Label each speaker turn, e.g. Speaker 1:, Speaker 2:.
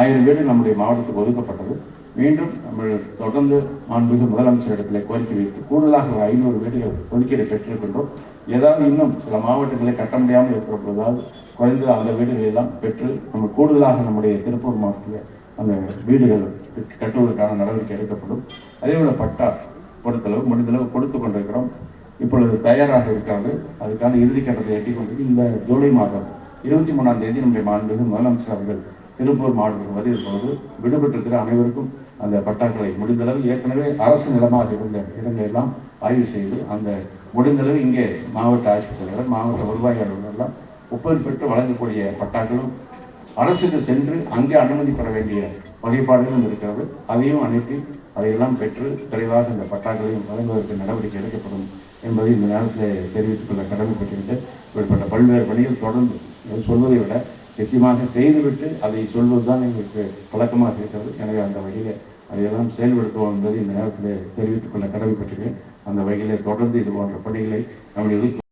Speaker 1: ஆயிரம் வீடு நம்முடைய மாவட்டத்துக்கு ஒதுக்கப்பட்டது. மீண்டும் நம்ம தொடர்ந்து மாண்புமிகு முதலமைச்சரிடத்தில் கோரிக்கை வைத்து கூடுதலாக ஒரு ஐநூறு வீடுகள் ஒதுக்கீடு பெற்றிருக்கின்றோம். ஏதாவது இன்னும் சில மாவட்டங்களை கட்ட முடியாமல் இருக்கப்படுவதால் குறைந்து அந்த வீடுகளை எல்லாம் பெற்று நம்ம கூடுதலாக நம்முடைய திருப்பூர் மாவட்டத்தில் அந்த வீடுகள் கட்டுவதற்கான நடவடிக்கை எடுக்கப்படும். அதே போல பட்டா பொறுத்தளவு முடிந்தளவு கொடுத்து கொண்டிருக்கிறோம். இப்பொழுது தயாராக இருக்கிறது. அதுக்கான இறுதி கட்டத்தை எட்டி கொண்டு இந்த ஜூலை மாதம் இருபத்தி மூணாம் தேதி நம்முடைய மாண்புமிகு முதலமைச்சர் அவர்கள் திருப்பூர் மாவட்டத்தில் வருகிற பொழுது விடுபட்டிருக்கிற அனைவருக்கும் அந்த பட்டாக்களை முடிந்தளவு ஏற்கனவே அரசு நிலமாக இருந்த இடங்களெல்லாம் ஆய்வு செய்து அந்த முடிந்தளவு இங்கே மாவட்ட ஆட்சித்தலைவர் மாவட்ட வருவாய் அலுவலர் ஒப்புதல் பெற்று வழங்கக்கூடிய பட்டாக்களும் அரசுக்கு சென்று அங்கே அனுமதி பெற வேண்டிய வகைப்பாடுகளும் இருக்கிறது. அதையும் அனுப்பி அதையெல்லாம் பெற்று தெளிவாக இந்த பட்டாக்களையும் வழங்குவதற்கு நடவடிக்கை எடுக்கப்படும் என்பதை இந்த நேரத்தில் தெரிவித்துக் கொள்ள கடமைப்பட்டிருந்தேன் இப்படிப்பட்ட பல்வேறு பணிகள் தொடர்ந்து சொல்வதை விட நிச்சயமாக செய்துவிட்டு அதை சொல்வதுதான் எங்களுக்கு பழக்கமாக இருக்கிறது. எனவே அந்த வகையில் அதையெல்லாம் செயல்படுத்துவோம் என்பதை இந்த நேரத்தில் தெரிவித்துக் கொள்ள கடமைப்பட்டிருக்கேன் அந்த வகையில் தொடர்ந்து இது போன்ற பணிகளை நம்முடைய